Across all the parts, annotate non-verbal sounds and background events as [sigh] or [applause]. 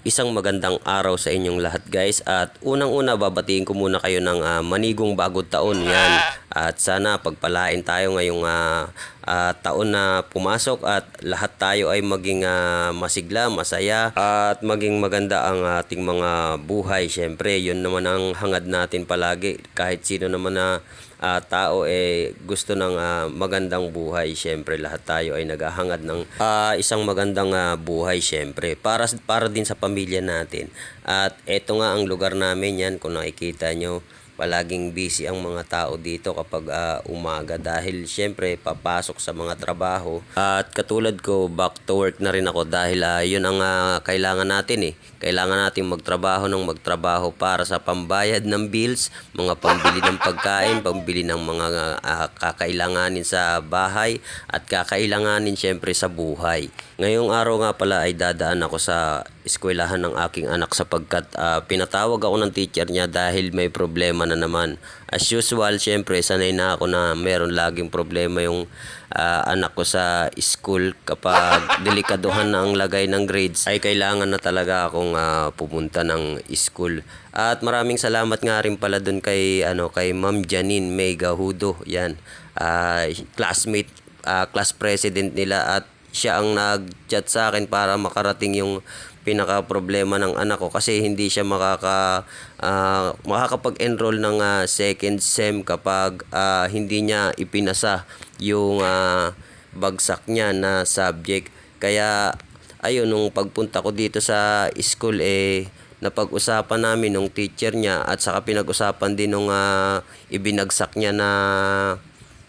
Isang magandang araw sa inyong lahat guys. At unang-una babatiin ko muna kayo ng ah, manigong bagong taon. Yan at sana pagpalain tayo ngayong ah, ah, taon na pumasok at lahat tayo ay maging ah, masigla, masaya at maging maganda ang ating mga buhay. Syempre yun naman ang hangad natin palagi. Kahit sino naman na ah, tao eh gusto ng ah, magandang buhay syempre lahat tayo ay naghahangad ng ah, isang magandang ah, buhay syempre para para din sa pamilya natin. At eto nga ang lugar namin yan kung nakikita nyo palaging busy ang mga tao dito kapag ah, umaga dahil syempre papasok sa mga trabaho. At katulad ko back to work na rin ako dahil ah, yun ang ah, kailangan natin eh. Kailangan natin magtrabaho ng magtrabaho para sa pambayad ng bills mga pambili ng pagkain pambili ng mga ah, kakailanganin sa bahay at kakailanganin syempre sa buhay. Ngayong araw nga pala ay dadaan ako sa eskwelahan ng aking anak sapagkat ah, pinatawag ako ng teacher niya dahil may problema na naman. As usual, syempre, sanay na ako na meron laging problema yung ah, anak ko sa school kapag [laughs] delikaduhan na ang lagay ng grades ay kailangan na talaga akong ah, pumunta ng school. At maraming salamat nga rin pala dun kay ano kay Ma'am Janine May Gahudo. Yan. Ah, classmate, ah, class president nila at siya ang nag-chat sa akin para makarating yung pinaka problema ng anak ko kasi hindi siya makaka ah, makakapag-enroll ng ah, second sem kapag ah, hindi niya ipinasa yung ah, bagsak niya na subject. Kaya ayun nung pagpunta ko dito sa school eh napag-usapan namin nung teacher niya at saka pinag-usapan din nung ah, ibinagsak niya na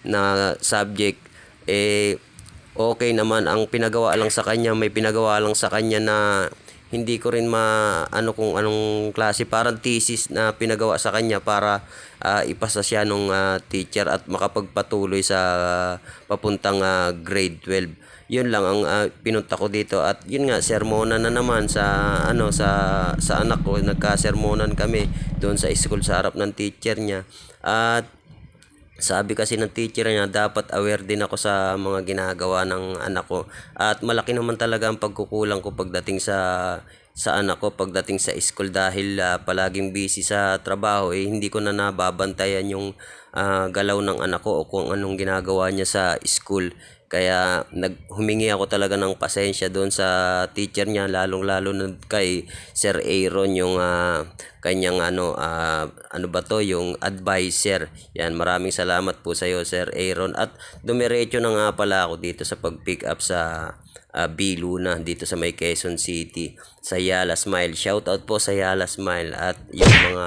na subject eh okay naman. Ang pinagawa lang sa kanya may pinagawa lang sa kanya na hindi ko rin ma ano kung anong klase parang thesis na pinagawa sa kanya para ah, ipasa siya nung ah, teacher at makapagpatuloy sa ah, papuntang ah, grade 12 yun lang ang ah, pinunta ko dito at yun nga sermonan na naman sa ano sa sa anak ko. Nagka-sermonan kami doon sa school sa harap ng teacher niya. At sabi kasi ng teacher niya, dapat aware din ako sa mga ginagawa ng anak ko. At malaki naman talaga ang pagkukulang ko pagdating sa sa anak ko pagdating sa school dahil ah, palaging busy sa trabaho eh hindi ko na nababantayan yung ah, galaw ng anak ko o kung anong ginagawa niya sa school kaya naghumingi ako talaga ng pasensya doon sa teacher niya lalong lalo na kay Sir Aaron yung ah, kanyang ano ah, ano ba to yung advisor yan maraming salamat po sa iyo Sir Aaron at dumiretso na nga pala ako dito sa pag-pick up sa uh, B. Luna dito sa may Quezon City sa Yala Smile. Shout out po sa Yala Smile at yung mga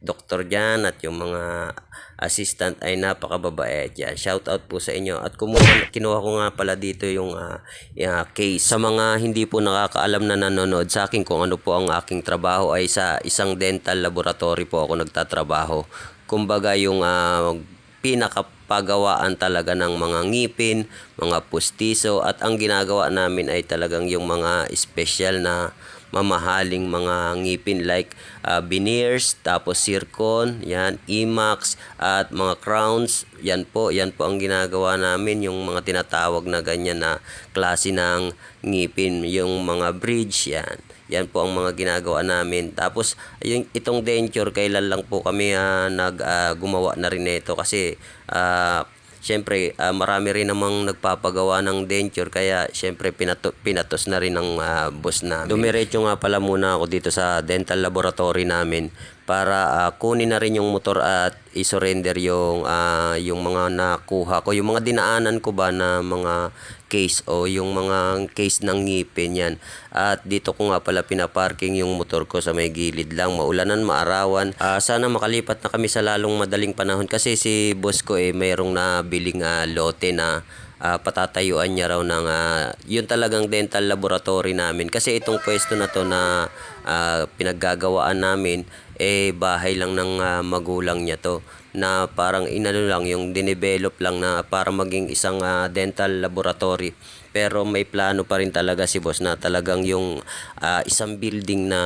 doktor dyan at yung mga assistant ay napakababait yan. Shout out po sa inyo at kumuha, kinuha ko nga pala dito yung uh, uh, case. Sa mga hindi po nakakaalam na nanonood sa akin kung ano po ang aking trabaho ay sa isang dental laboratory po ako nagtatrabaho. Kumbaga yung uh, pinakapagawaan talaga ng mga ngipin, mga pustiso at ang ginagawa namin ay talagang yung mga special na mamahaling mga ngipin like uh, veneers, tapos zircon, yan, IMAX at mga crowns. Yan po, yan po ang ginagawa namin yung mga tinatawag na ganyan na klase ng ngipin, yung mga bridge yan. Yan po ang mga ginagawa namin. Tapos yung itong denture kailan lang po kami ah, nag ah, gumawa na rin nito kasi ah, Siyempre, ah, marami rin namang nagpapagawa ng denture kaya siyempre pinato, pinatos na rin ng ah, boss namin. Dumiretso nga pala muna ako dito sa dental laboratory namin para ah, kunin na rin yung motor at isurrender yung ah, yung mga nakuha ko, yung mga dinaanan ko ba na mga case o yung mga case ng ngipin yan. At dito ko nga pala pinaparking yung motor ko sa may gilid lang, maulanan, maarawan. Ah, sana makalipat na kami sa lalong madaling panahon kasi si boss ko eh mayroong nabiling ah, lote na ah, patatayuan niya raw ng ah, yun talagang dental laboratory namin. Kasi itong pwesto na to na ah, pinaggagawaan namin eh bahay lang ng ah, magulang niya to. Na parang inano lang yung dinevelop lang na para maging isang ah, dental laboratory. Pero may plano pa rin talaga si boss na talagang yung ah, isang building na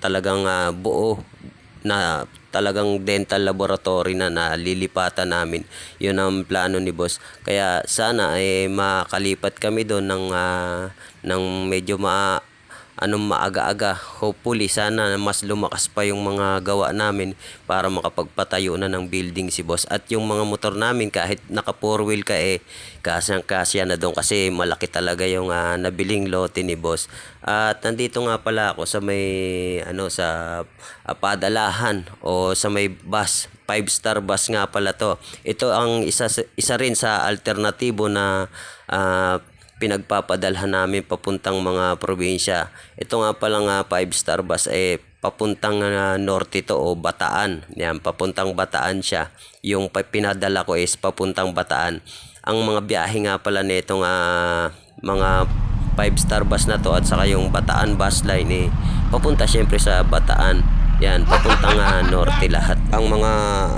talagang ah, buo na talagang dental laboratory na nalilipatan namin. Yun ang plano ni boss. Kaya sana ay makalipat kami doon ng, ah, ng medyo ma anong maaga-aga. Hopefully sana mas lumakas pa yung mga gawa namin para makapagpatayo na ng building si boss. At yung mga motor namin kahit naka four wheel ka eh kasyang kasya na doon kasi malaki talaga yung ah, nabiling lote ni boss. At nandito nga pala ako sa may ano sa ah, padalahan o sa may bus 5 star bus nga pala to. Ito ang isa isa rin sa alternatibo na ah, pinagpapadalhan namin papuntang mga probinsya. Ito nga pala nga 5 star bus eh papuntang ah, norte to o Bataan. Yan, papuntang Bataan siya. Yung pinadala ko is papuntang Bataan. Ang mga biyahe nga pala nitong ah, mga 5 star bus na to at saka yung Bataan bus line eh papunta syempre sa Bataan. Yan, papuntang ah, norte lahat. Ang mga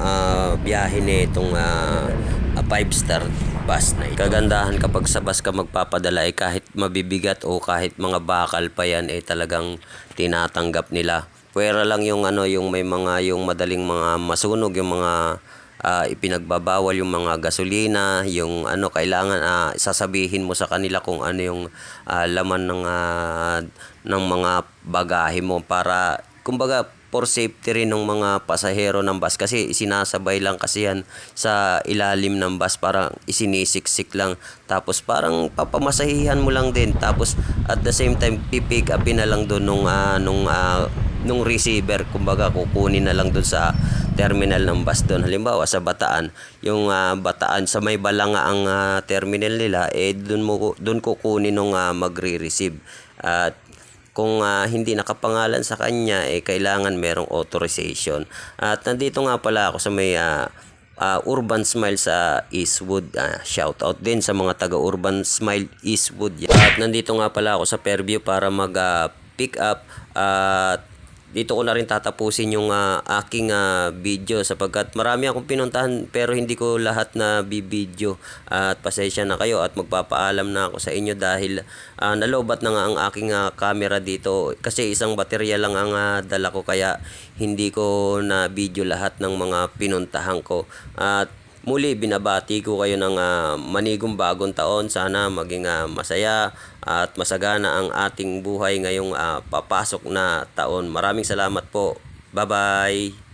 ah, biyahe nitong ah, 5 star bus na ito. Kagandahan kapag sa bus ka magpapadala eh kahit mabibigat o kahit mga bakal pa yan eh talagang tinatanggap nila. Pwera lang yung ano yung may mga yung madaling mga masunog yung mga ah, ipinagbabawal yung mga gasolina, yung ano kailangan ah, sasabihin mo sa kanila kung ano yung ah, laman ng ah, ng mga bagahe mo para kumbaga for safety rin ng mga pasahero ng bus. Kasi sinasabay lang kasi yan sa ilalim ng bus. Parang isinisiksik lang. Tapos parang papamasahihan mo lang din. Tapos at the same time pipick upin na lang doon nung ah, nung ah, nung receiver. Kumbaga kukunin na lang doon sa terminal ng bus doon. Halimbawa sa Bataan yung ah, Bataan sa may balanga ang ah, terminal nila eh doon mo doon kukunin nung ah, magre-receive. At kung ah, hindi nakapangalan sa kanya eh kailangan merong authorization at nandito nga pala ako sa may ah, ah, Urban Smile sa Eastwood. Ah, shout out din sa mga taga Urban Smile Eastwood. At nandito nga pala ako sa Fairview para mag ah, pick up at dito ko na rin tatapusin yung ah, aking ah, video sapagkat marami akong pinuntahan pero hindi ko lahat na bibidyo at pasensya na kayo at magpapaalam na ako sa inyo dahil ah, nalobat na nga ang aking ah, camera dito. Kasi isang baterya lang ang ah, dala ko kaya hindi ko na video lahat ng mga pinuntahan ko. At Muli, binabati ko kayo ng ah, manigong bagong taon. Sana maging ah, masaya at masagana ang ating buhay ngayong ah, papasok na taon. Maraming salamat po. Bye-bye!